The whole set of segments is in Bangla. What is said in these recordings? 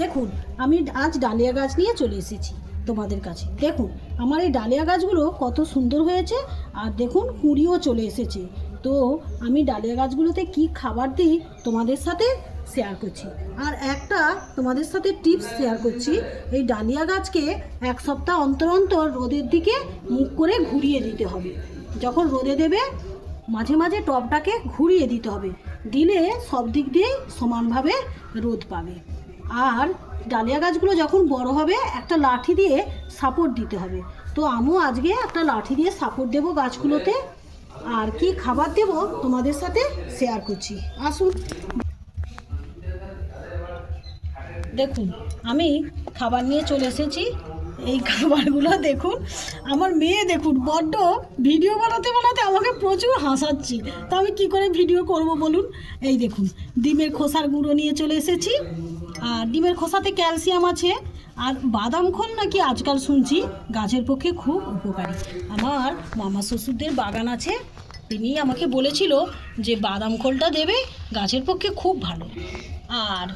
দেখুন, আমি আজ ডালিয়া গাছ নিয়ে চলে এসেছি তোমাদের কাছে। দেখুন, আমার এই ডালিয়া গাছগুলো কত সুন্দর হয়েছে আর দেখুন, কুঁড়িও চলে এসেছে। তো আমি ডালিয়া গাছগুলোতে কি খাবার দিই তোমাদের সাথে শেয়ার করছি। আর একটা তোমাদের সাথে টিপস শেয়ার করছি, এই ডালিয়া গাছকে এক সপ্তাহ অন্তর অন্তর রোদের দিকে মুখ করে ঘুরিয়ে দিতে হবে। যখন রোদে দেবে, মাঝে মাঝে টবটাকে ঘুরিয়ে দিতে হবে। দিলে সব দিক দিয়েই সমানভাবে রোদ পাবে। আর ডালিয়া গাছগুলো যখন বড় হবে, একটা লাঠি দিয়ে সাপোর্ট দিতে হবে। তো আমিও আজকে একটা লাঠি দিয়ে সাপোর্ট দেবো গাছগুলোতে। আর কি খাবার দেব তোমাদের সাথে শেয়ার করছি। আসুন। দেখুন, আমি খাবার নিয়ে চলে এসেছি। এই খাবারগুলো দেখুন। আমার মেয়ে দেখুন, বড্ড ভিডিও বানাতে বানাতে আমাকে প্রচুর হাসাচ্ছি। তা আমি কী করে ভিডিও করব বলুন? এই দেখুন, ডিমের খোসার গুঁড়ো নিয়ে চলে এসেছি। আর ডিমের খোসাতে ক্যালসিয়াম আছে, আর বাদাম খোল নাকি আজকাল শুনছি গাছের পক্ষে খুব উপকারী। আমার মামা শ্বশুরদের বাগান আছে, তিনি আমাকে বলেছিল যে বাদাম খোলটা দেবে গাছের পক্ষে খুব ভালো। আর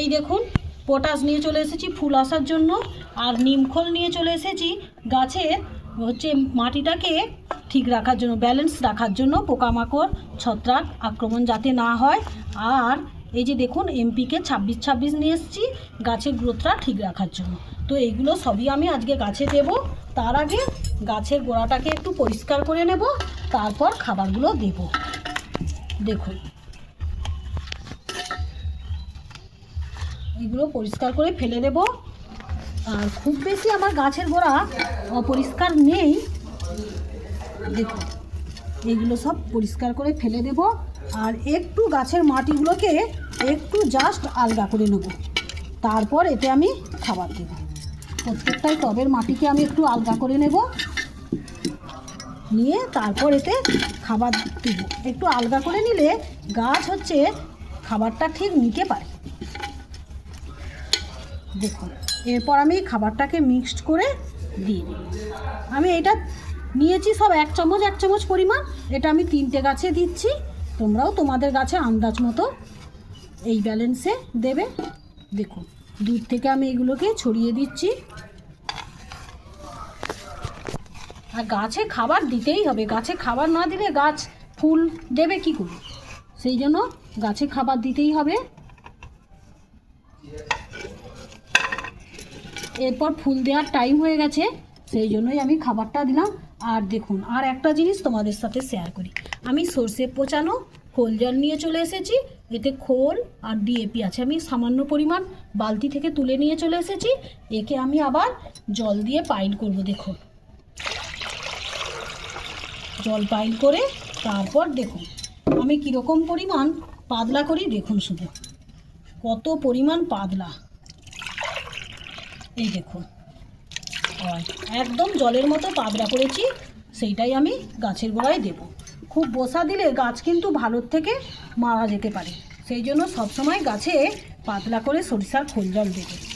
এই দেখুন পটাশ নিয়ে চলে এসেছি ফুল আসার জন্য, আর নিমখোল নিয়ে চলে এসেছি গাছের হচ্ছে মাটিটাকে ঠিক রাখার জন্য ব্যালেন্স রাখার জন্য, পোকামাকড়, ছত্রাক আক্রমণ যাতে না হয়। আর এই যে দেখুন এমপিকে ছাব্বিশ ছাব্বিশ নিয়ে এসেছি গাছের গ্রোথটা ঠিক রাখার জন্য। তো এইগুলো সবই আমি আজকে গাছে দেব। তার আগে গাছের গোড়াটাকে একটু পরিষ্কার করে নেব, তারপর খাবারগুলো দেব। দেখুন। এগুলো পরিষ্কার করে ফেলে দেব। আর খুব বেশি আমার গাছের গোড়া অপরিষ্কার নেই। দেখুন, এগুলো সব পরিষ্কার করে ফেলে দেব। আর একটু গাছের মাটিগুলোকে একটু জাস্ট আলগা করে নেব। তারপর এতে আমি খাবার দেব। প্রত্যেকটাই টবের মাটিকে আমি একটু আলগা করে নেব। নিয়ে তারপর এতে খাবার দেব। একটু আলগা করে নিলে গাছ হচ্ছে খাবারটা ঠিক নিতে পারে। দেখুন, এরপর আমি খাবারটাকে মিক্সড করে দিয়ে দিই। আমি এটা নিয়েছি সব এক চামচ এক চামচ পরিমাণ। এটা আমি তিনটে গাছে দিচ্ছি। তোমরাও তোমাদের গাছে আন্দাজ মতো এই ব্যালেন্সে দেবে। দেখুন, দূর থেকে আমি এগুলোকে ছড়িয়ে দিচ্ছি। আর গাছে খাবার দিতেই হবে। গাছে খাবার না দিলে গাছ ফুল দেবে কি করে? সেই জন্য গাছে খাবার দিতেই হবে। এরপর ফুল দেওয়ার টাইম হয়ে গেছে, সেই জন্যই আমি খাবারটা দিলাম। আর দেখুন, আর একটা জিনিস তোমাদের সাথে শেয়ার করি। আমি সর্ষে পচানো খোল জল নিয়ে চলে এসেছি, এতে খোল আর ডিএপি আছে। আমি সামান্য পরিমাণ বালতি থেকে তুলে নিয়ে চলে এসেছি, একে আমি আবার জল দিয়ে পাইল করব, দেখুন। জল পাইল করে তারপর দেখুন, আমি কীরকম পরিমাণ পাতলা করি, দেখুন শুধু। কত পরিমাণ পাতলা। এই দেখুন। একদম জলের মতো পাবড়া করেছি, সেইটাই আমি গাছের গোড়ায় দেব। খুব বসা দিলে গাছ কিন্তু ভালোর থেকে মারা যেতে পারে। সেই জন্য সবসময় গাছে পাতলা করে সরিষার খোল জল দেবে।